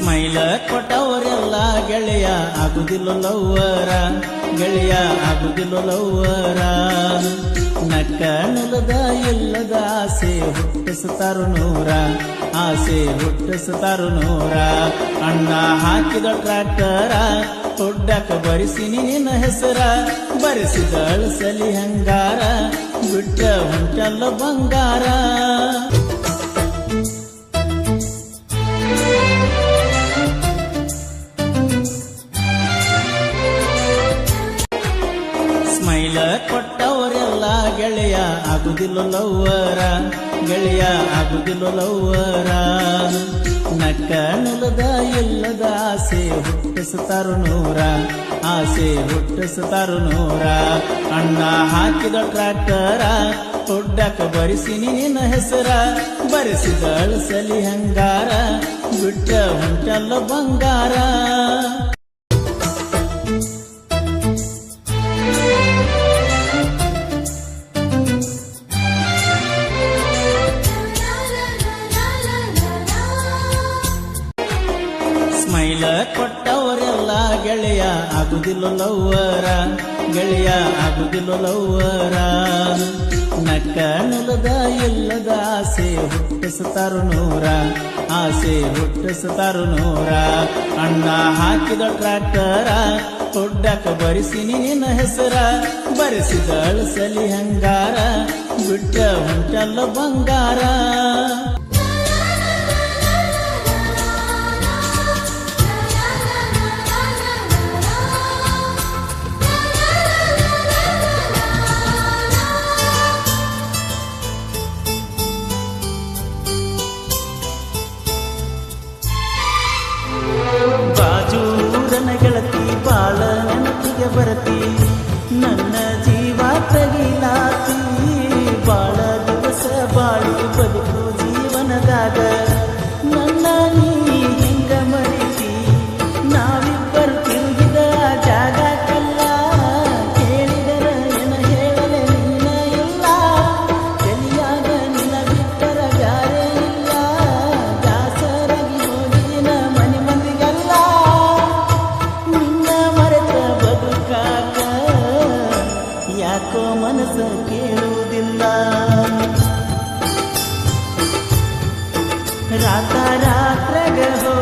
ಸ್ಮೈಲ ಕೊಟ್ಟವರೆಲ್ಲ ಗೆಳೆಯ ಆಗುದಿಲ್ಲ ಲವ್ವರ, ಗೆಳೆಯ ಆಗುದಿಲ್ಲ ಲವ್ವರ. ನಕ್ಕ ನೆಲದ ಇಲ್ಲದ ಆಸೆ ಹುಟ್ಟಿಸುತ್ತಾರು ನೂರ, ಆಸೆ ಹುಟ್ಟಿಸುತ್ತಾರು ನೂರ. ಅಣ್ಣ ಹಾಕಿದ ಟ್ರ್ಯಾಕ್ಟರ ಕೊಡ್ಡಕ ಬರಿಸಿನಿ ನಿನ್ನ ಹೆಸರ. ಬರಿಸಿದಳು ಸಲಿ ಹಂಗಾರ, ಬಿಟ್ಟ ಹೊಂಟಲ್ಲ ಬಂಗಾರ. ಸ್ಮೈಲ ಕೊಟ್ಟವರೆಲ್ಲ ಗೆಳೆಯ ಆಗುದಿಲ್ಲ ಲವ್ವರ, ಗೆಳೆಯ ಆಗುದಿಲ್ಲ ಲವ್ವರ. ನಕ್ಕ ನೆಲದ ಎಲ್ಲದ ಆಸೆ ಹುಟ್ಟಿಸುತ್ತಾರು ನೂರ, ಆಸೆ ಹುಟ್ಟಿಸುತ್ತಾರು ನೂರ. ಅಣ್ಣ ಹಾಕಿದ ಟ್ರಾಕ್ಟರ ಕೊಡ್ಡಕ ಬರಿಸಿ ನಿನ್ನ ಹೆಸರ. ಬರೆಸಿದಳು ಸಲಿ ಹಂಗಾರ, ಬಿಟ್ಟ ಹೊಂಟಲ್ಲ ಬಂಗಾರ. ಸ್ಮೈಲ ಕೊಟ್ಟವರೆಲ್ಲ ಗೆಳೆಯ ಆಗುದಿಲ್ಲ ಲವ್ವರ, ಗೆಳೆಯ ಆಗುದಿಲ್ಲ ಲವ್ವರ. ನಕ್ಕ ನೆಲದ ಎಲ್ಲದ ಆಸೆ ಹುಟ್ಟಿಸುತ್ತಾರು ನೂರ, ಆಸೆ ಹುಟ್ಟಿಸುತ್ತಾರು ನೂರ. ಅಣ್ಣ ಹಾಕಿದ ಟ್ರ್ಯಾಕ್ಟರ ಕೊಡ್ಡಕ ಬರಿಸಿನಿ ನಿನ್ನ ಹೆಸರ. ಬರೆಸಿದ ಅಳಸಲಿ ಹಂಗಾರ, ಬಿಟ್ಟ ಹೊಂಟಲ್ಲ ಬಂಗಾರ. भाग्यवती नंद ಮನಸ್ಸಿರುವುದಿಲ್ಲ ರಾತ ರಾತ್ರಗಳು